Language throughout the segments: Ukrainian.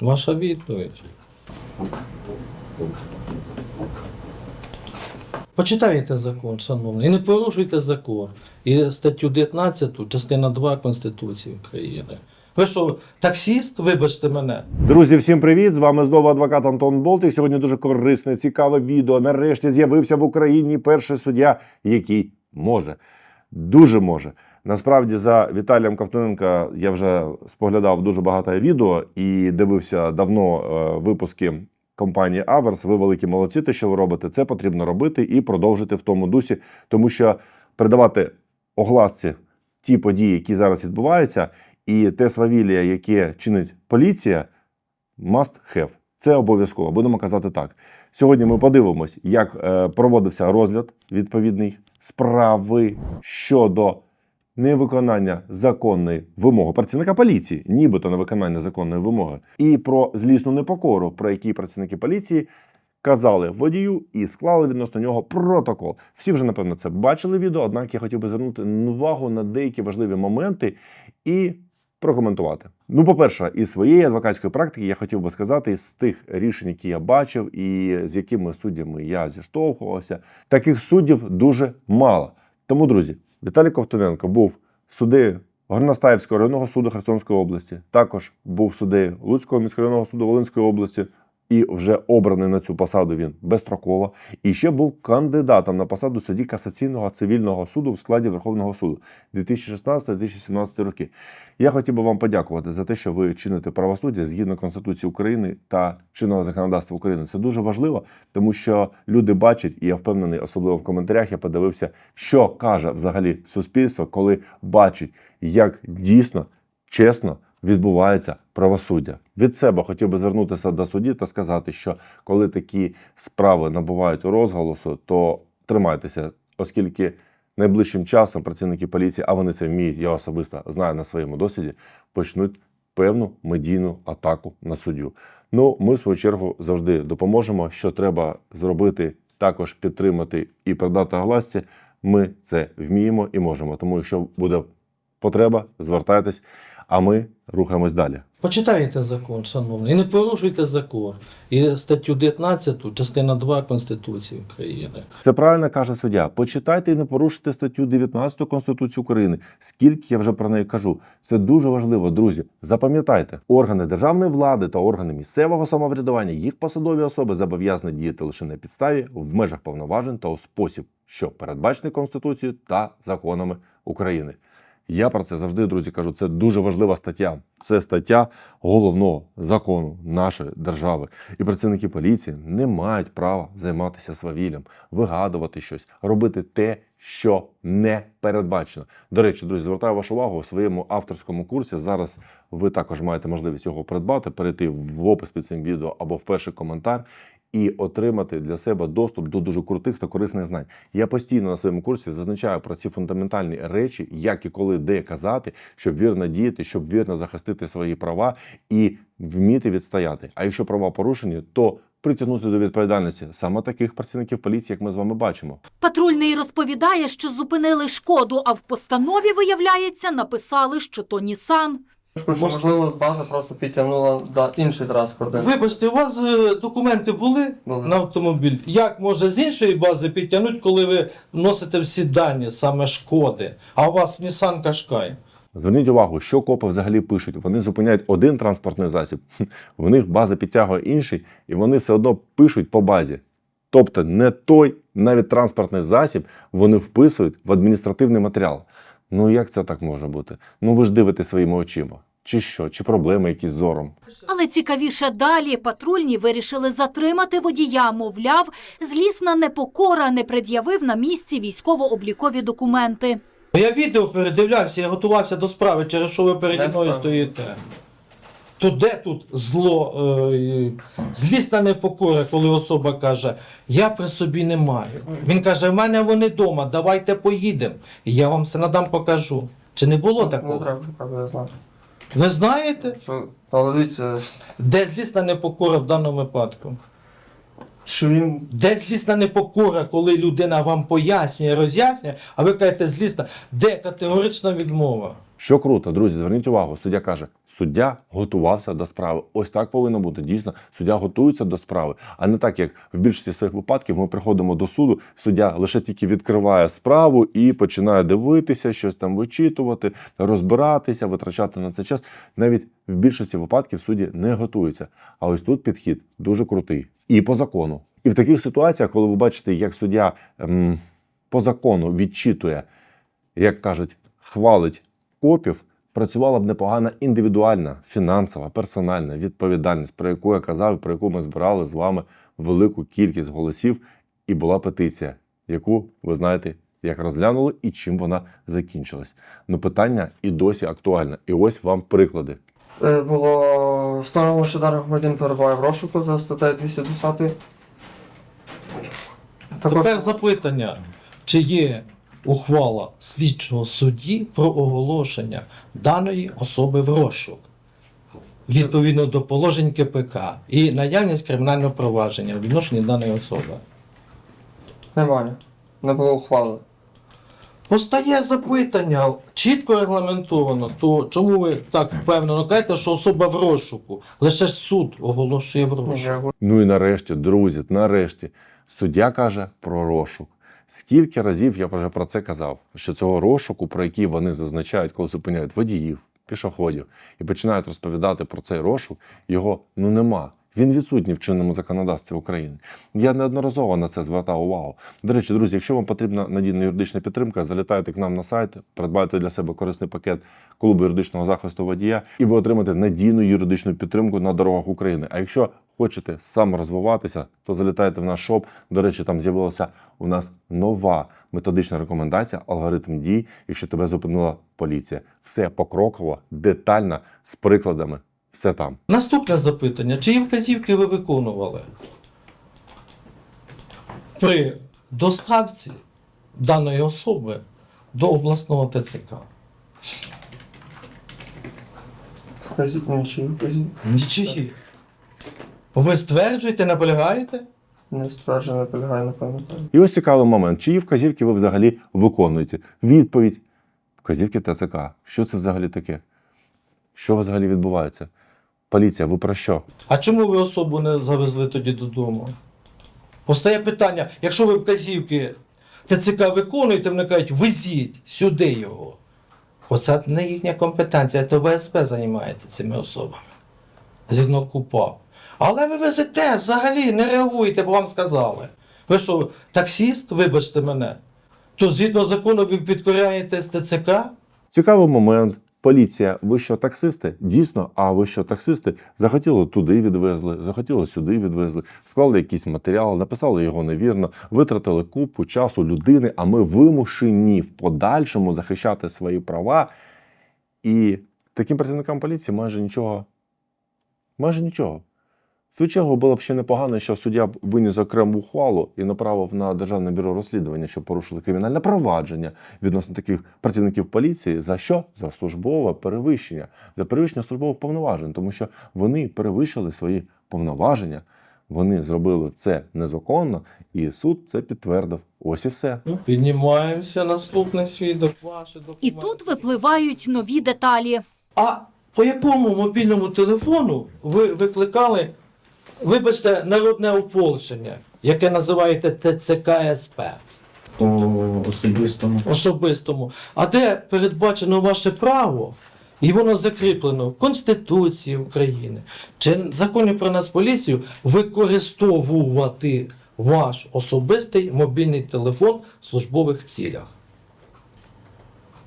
Ваша відповідь. Почитайте закон, шановний, і не порушуйте закон. І статтю 19, частина 2 Конституції України. Ви що, таксіст? Вибачте мене. Друзі, всім привіт! З вами знову адвокат Антон Болтик. Сьогодні дуже корисне, цікаве відео. Нарешті з'явився в Україні перший суддя, який може, дуже може. Насправді, за Віталієм Ковтуненка я вже споглядав дуже багато відео і дивився давно е, випуски компанії Аверс. Ви великі молодці, те, що ви робите. Це потрібно робити і продовжити в тому дусі, тому що передавати огласці ті події, які зараз відбуваються, і те свавілля, яке чинить поліція, must have. Це обов'язково. Будемо казати так. Сьогодні ми подивимось, як е, проводився розгляд відповідний справи щодо невиконання законної вимоги працівника поліції, нібито невиконання законної вимоги, і про злісну непокору, про які працівники поліції казали водію і склали відносно нього протокол. Всі вже напевно це бачили відео. Однак я хотів би звернути увагу на деякі важливі моменти і прокоментувати. Ну, по-перше, із своєї адвокатської практики я хотів би сказати, із тих рішень, які я бачив, і з якими суддями я зіштовхувався, таких суддів дуже мало. Тому, друзі, Віталій Ковтуненко був суддею Горностаївського районного суду Херсонської області, також був суддею Луцького міськрайонного суду Волинської області. І вже обраний на цю посаду він безстроково. І ще був кандидатом на посаду судді касаційного цивільного суду в складі Верховного суду 2016-2017 роки. Я хотів би вам подякувати за те, що ви чините правосуддя згідно Конституції України та чинного законодавства України. Це дуже важливо, тому що люди бачать, і я впевнений, особливо в коментарях я подивився, що каже взагалі суспільство, коли бачить, як дійсно чесно відбувається правосуддя. Від себе хотів би звернутися до судді та сказати, що коли такі справи набувають розголосу, то тримайтеся, оскільки найближчим часом працівники поліції, а вони це вміють, я особисто знаю на своєму досвіді, почнуть певну медійну атаку на суддю. Ну, ми в свою чергу завжди допоможемо. Що треба зробити, також підтримати і продати огласці. Ми це вміємо і можемо. Тому, якщо буде потреба, звертайтесь, а ми рухаємось далі. Почитайте закон, шановний, і не порушуйте закон. І статтю 19, частина 2 Конституції України. Це правильно каже суддя. Почитайте і не порушуйте статтю 19 Конституції України. Скільки я вже про неї кажу, це дуже важливо, друзі. Запам'ятайте, органи державної влади та органи місцевого самоврядування, їх посадові особи зобов'язані діяти лише на підставі в межах повноважень та у спосіб, що передбачений Конституцією та законами України. Я про це завжди, друзі, кажу. Це дуже важлива стаття. Це стаття головного закону нашої держави. І працівники поліції не мають права займатися свавіллям, вигадувати щось, робити те, що не передбачено. До речі, друзі, звертаю вашу увагу у своєму авторському курсі. Зараз ви також маєте можливість його придбати, перейти в опис під цим відео або в перший коментар. І отримати для себе доступ до дуже крутих та корисних знань. Я постійно на своєму курсі зазначаю про ці фундаментальні речі, як і коли де казати, щоб вірно діяти, щоб вірно захистити свої права і вміти відстояти. А якщо права порушені, то притягнути до відповідальності саме таких працівників поліції, як ми з вами бачимо. Патрульний розповідає, що зупинили шкоду, а в постанові, виявляється, написали, що то Нісан. Що, можливо, база просто підтягнула да, інший транспорт. Вибачте, у вас е, документи були Були. на автомобіль? Як може з іншої бази підтягнути, коли ви вносите всі дані, саме шкоди, а у вас Nissan Qashqai? Зверніть увагу, що копи взагалі пишуть. Вони зупиняють один транспортний засіб, в них база підтягує інший, і вони все одно пишуть по базі. Тобто не той навіть транспортний засіб вони вписують в адміністративний матеріал. Ну як це так може бути? Ну ви ж дивитесь своїми очима. Чи що, чи проблеми якісь з зором? Але цікавіше далі патрульні вирішили затримати водія. Мовляв, злісна непокора не пред'явив на місці військово-облікові документи. Я відео передивлявся, я готувався до справи, через що ви переді мною стоїте. То де тут зло, е, злісна непокора, коли особа каже, я при собі не маю. Він каже, в мене вони вдома, давайте поїдемо. Я вам все надам покажу. Чи не було Не такого? Ви знаєте, Що, але де злісна непокора в даному випадку? що він Де злісна непокора, коли людина вам пояснює, роз'яснює, а ви кажете злісна, де категорична відмова? Що круто, друзі, зверніть увагу. Суддя каже, суддя готувався до справи. Ось так повинно бути. Дійсно, суддя готується до справи, а не так, як в більшості своїх випадків ми приходимо до суду. Суддя лише тільки відкриває справу і починає дивитися, щось там вичитувати, розбиратися, витрачати на це час. Навіть в більшості випадків судді не готуються. А ось тут підхід дуже крутий і по закону. І в таких ситуаціях, коли ви бачите, як суддя ем, по закону відчитує, як кажуть, хвалить копів, працювала б непогана індивідуальна, фінансова, персональна відповідальність, про яку я казав, про яку ми збирали з вами велику кількість голосів, і була петиція, яку ви знаєте, як розглянули і чим вона закінчилась. Ну питання і досі актуальне. І ось вам приклади. Е, Було встановлено, що даний громадянин перебуває в розшуку за статтею 210. Також Тепер запитання, чи є ухвала слідчого судді про оголошення даної особи в розшук відповідно до положень КПК і наявність кримінального провадження в відношенні даної особи. немає. Не було ухвали. Постає запитання, чітко регламентовано, то чому ви так впевнено кажете, що особа в розшуку? Лише ж суд оголошує в розшук. Ну і нарешті, друзі, нарешті, суддя каже про розшук. Скільки разів я вже про це казав, що цього розшуку, про який вони зазначають, коли зупиняють водіїв, пішоходів і починають розповідати про цей розшук, його ну нема. Він відсутній в чинному законодавстві України. Я неодноразово на це звертав увагу. До речі, друзі, якщо вам потрібна надійна юридична підтримка, залітайте к нам на сайт, придбайте для себе корисний пакет клубу юридичного захисту водія, і ви отримаєте надійну юридичну підтримку на дорогах України. А якщо хочете саморозвиватися, то залітайте в наш шоп. До речі, там з'явилася у нас нова методична рекомендація, алгоритм дій, якщо тебе зупинила поліція. Все покроково, детально, з прикладами. Все там. Наступне запитання: чиї вказівки ви виконували при доставці даної особи до обласного ТЦК? Вказіть нічий, вказіть. Нічиї. Ви стверджуєте, наполягаєте? Не стверджено, не полягає, не пам'ятаю. І ось цікавий момент. Чиї вказівки ви взагалі виконуєте? Відповідь. Вказівки ТЦК. Що це взагалі таке? Що взагалі відбувається? Поліція, ви про що? А чому ви особу не завезли тоді додому? Постає питання, якщо ви вказівки ТЦК виконуєте, вони кажуть, везіть сюди його. Оце не їхня компетенція, то ВСП займається цими особами. Згідно КУПАП. Але ви везете взагалі, не реагуєте, бо вам сказали. Ви що, таксіст, вибачте мене, то згідно закону ви підкоряєтесь ТЦК? Цікавий момент. Поліція, ви що таксисти? Дійсно, а ви що таксисти? Захотіли туди відвезли, захотіли сюди відвезли, склали якийсь матеріал, написали його невірно, витратили купу часу людини, а ми вимушені в подальшому захищати свої права. І таким працівникам поліції майже нічого. Майже нічого. В свою чергу було б ще непогано, що суддя б виніс окрему ухвалу і направив на Державне бюро розслідування, щоб порушили кримінальне провадження відносно таких працівників поліції. За що? За службове перевищення, за перевищення службових повноважень, тому що вони перевищили свої повноваження. Вони зробили це незаконно, і суд це підтвердив. Ось і все. Піднімаємося, наступний свідок, ваші документи. І тут випливають нові деталі. А по якому мобільному телефону ви викликали, вибачте, народне ополчення, яке називаєте ТЦК СП по особистому. особистому, а де передбачено ваше право, і воно закріплено в Конституції України чи в законі про Нацполіцію використовувати ваш особистий мобільний телефон в службових цілях.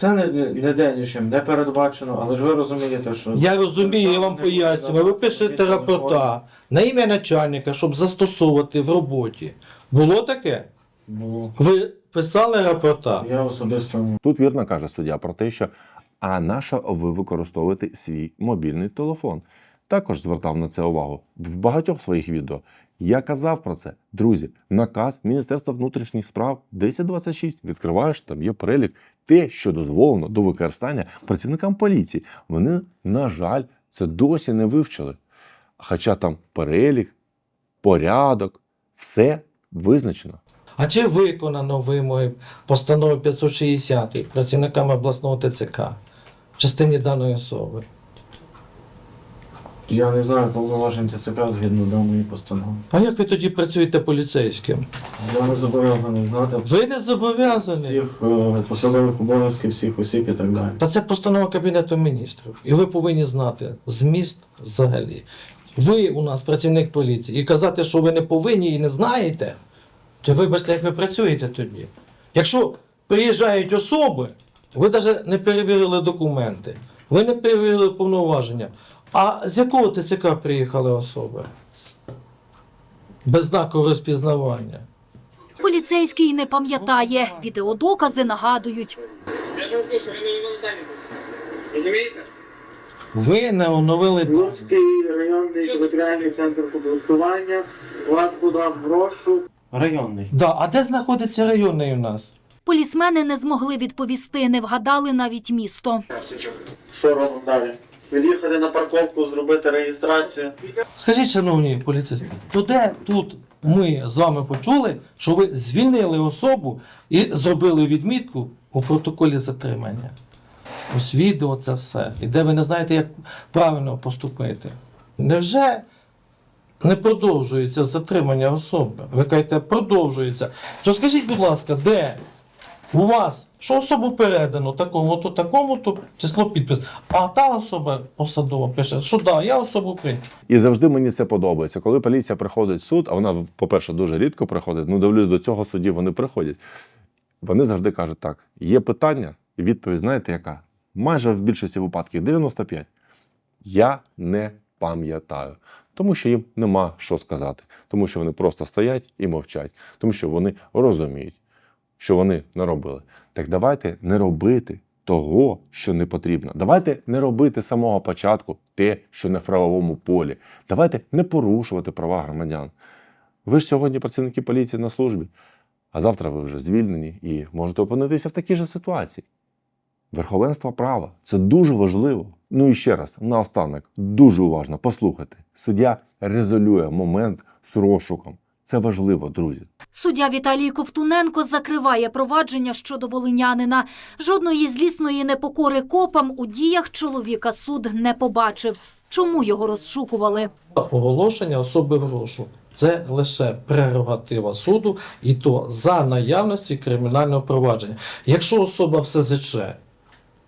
Це не, не де нічим, не передбачено, але ж ви розумієте, що. Я розумію, я вам пояснюю. Ви пишете рапорта на ім'я начальника, щоб застосовувати в роботі. Було таке? Було. Ви писали рапорта? я особисто Тут вірно каже суддя про те, що а наша ви використовуєте свій мобільний телефон. Також звертав на це увагу в багатьох своїх відео. Я казав про це. Друзі, наказ Міністерства внутрішніх справ 1026. Відкриваєш, там є перелік те, що дозволено до використання працівникам поліції. Вони, на жаль, це досі не вивчили. Хоча там перелік, порядок, все визначено. А чи виконано вимоги постанови 560 працівниками обласного ТЦК в частині даної особи. Я не знаю повноважень ТЦК згідно даної постанови. А як ви тоді працюєте поліцейським? Я не зобов'язаний знати Ви не зобов'язані. всіх е, посадових обов'язків, всіх осіб і так далі. Та це постанова Кабінету міністрів. І ви повинні знати зміст взагалі. Ви у нас працівник поліції, і казати, що ви не повинні і не знаєте, то вибачте, як ви працюєте тоді. Якщо приїжджають особи, ви навіть не перевірили документи, ви не перевірили повноваження. А з якого ТЦК приїхали особи? Без знаку розпізнавання. Поліцейський не пам'ятає. Відеодокази нагадують. Я ж вам що ви не дані. Розумієте? Ви не оновили Луцький районний територіальний центр комплектування вас подав в розшук. Районний. Да, а де знаходиться районний у нас? Полісмени не змогли відповісти, не вгадали навіть місто. Що робимо далі? Від'їхати на парковку, зробити реєстрацію. Скажіть, шановні поліцейські, то де тут ми з вами почули, що ви звільнили особу і зробили відмітку у протоколі затримання? Ось відео це все. І де ви не знаєте, як правильно поступити. Невже не продовжується затримання особи? Ви кажете, продовжується. То скажіть, будь ласка, де у вас, що особу передано такому-то, такому-то число підпис, а та особа посадова пише, що да, я особу прийняв. І завжди мені це подобається. Коли поліція приходить в суд, а вона, по-перше, дуже рідко приходить, ну дивлюсь, до цього судді вони приходять. Вони завжди кажуть так: є питання, і відповідь, знаєте, яка? Майже в більшості випадків 95. Я не пам'ятаю. Тому що їм нема що сказати. Тому що вони просто стоять і мовчать, тому що вони розуміють, що вони не робили. Так давайте не робити того, що не потрібно. Давайте не робити з самого початку те, що в правовому полі. Давайте не порушувати права громадян. Ви ж сьогодні працівники поліції на службі, а завтра ви вже звільнені і можете опинитися в такій же ситуації. Верховенство права це дуже важливо. Ну і ще раз, наостанок, дуже уважно послухайте. Суддя резолює момент з розшуком. Це важливо, друзі. Суддя Віталій Ковтуненко закриває провадження щодо волинянина. Жодної злісної непокори копам у діях чоловіка суд не побачив. Чому його розшукували? Оголошення особи в розшук. Це лише прерогатива суду, і то за наявності кримінального провадження. Якщо особа все заче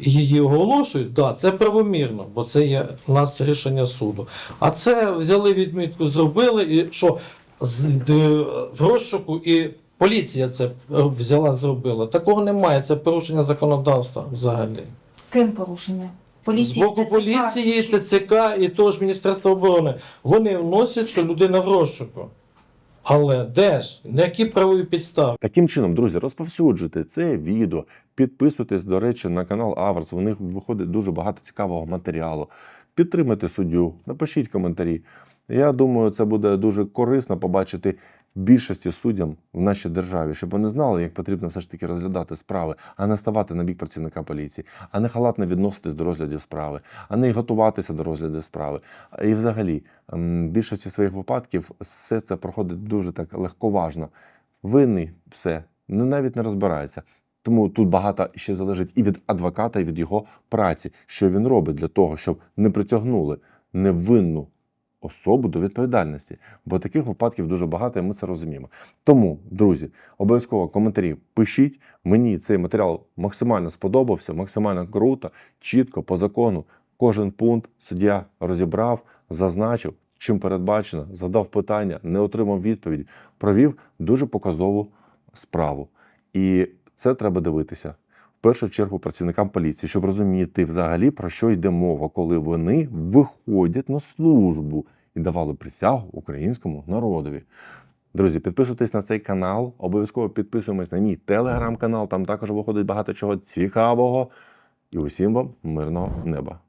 і її оголошують, да, це правомірно, бо це є у нас рішення суду. А це взяли відмітку, зробили, і що в розшуку і поліція це е, взяла, зробила. Такого немає, це порушення законодавства взагалі. Ким порушення? З боку ТЦК, поліції, чи- ТЦК і того ж Міністерства оборони. Вони вносять, що людина в розшуку. Але де ж? На які правові підстави? Таким чином, друзі, розповсюджуйте це відео, підписуйтесь, до речі, на канал Аверс. У них виходить дуже багато цікавого матеріалу. Підтримайте суддю, напишіть коментарі. Я думаю, це буде дуже корисно побачити більшості суддям в нашій державі, щоб вони знали, як потрібно все ж таки розглядати справи, а не ставати на бік працівника поліції, а не халатно відноситись до розглядів справи, а не готуватися до розгляду справи. І взагалі, в більшості своїх випадків все це проходить дуже так легковажно. Винний все, навіть не розбирається. Тому тут багато ще залежить і від адвоката, і від його праці, що він робить для того, щоб не притягнули невинну особу до відповідальності. Бо таких випадків дуже багато, і ми це розуміємо. Тому, друзі, обов'язково коментарі пишіть. Мені цей матеріал максимально сподобався, максимально круто, чітко, по закону. Кожен пункт суддя розібрав, зазначив, чим передбачено, задав питання, не отримав відповіді, провів дуже показову справу. І це треба дивитися. Першу чергу працівникам поліції, щоб розуміти взагалі про що йде мова, коли вони виходять на службу і давали присягу українському народові. Друзі, підписуйтесь на цей канал, обов'язково підписуємось на мій телеграм-канал. Там також виходить багато чого цікавого. І усім вам мирного неба.